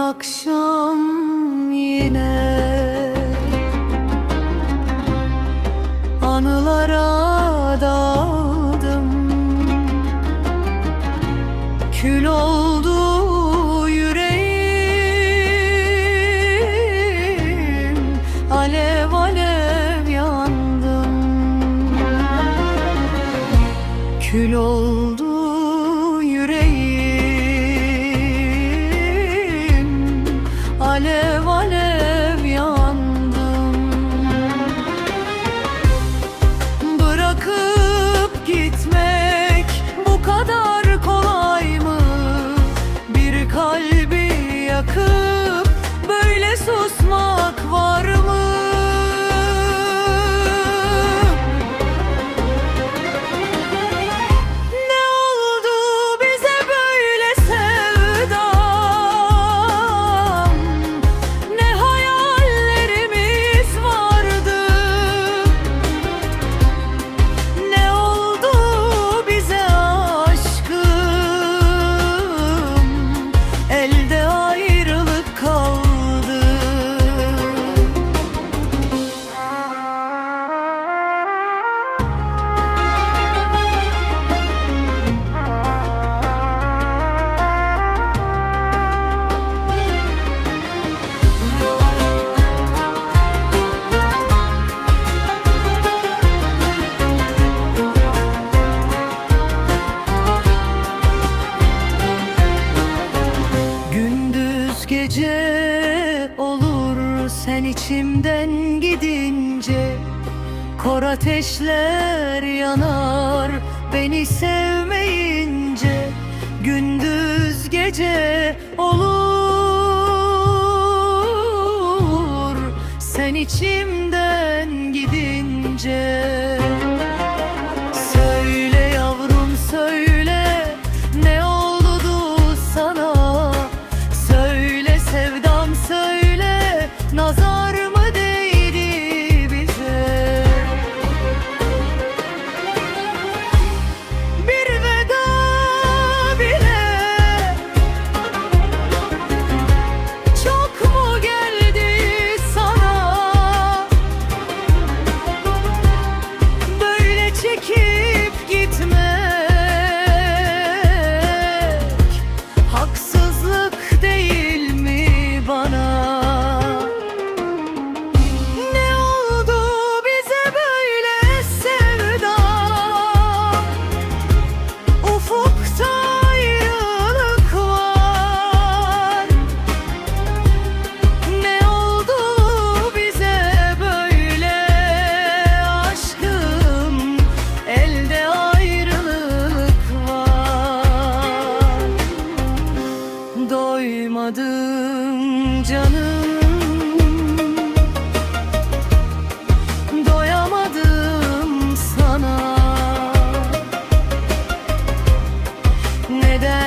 akşam yine. Anılara daldım. Kül oldu yüreğim. Alev alev yandım. Kül oldu yüreğim. gece olur sen içimden gidince Kor ateşler yanar beni sevmeyince. Gündüz gece olur sen içimden No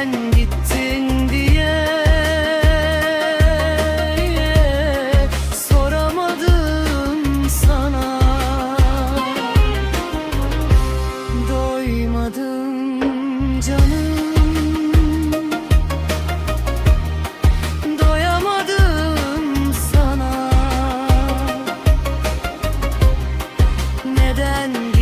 sen gittin diye. Soramadım sana. Doymadım canım. Doyamadım sana. Neden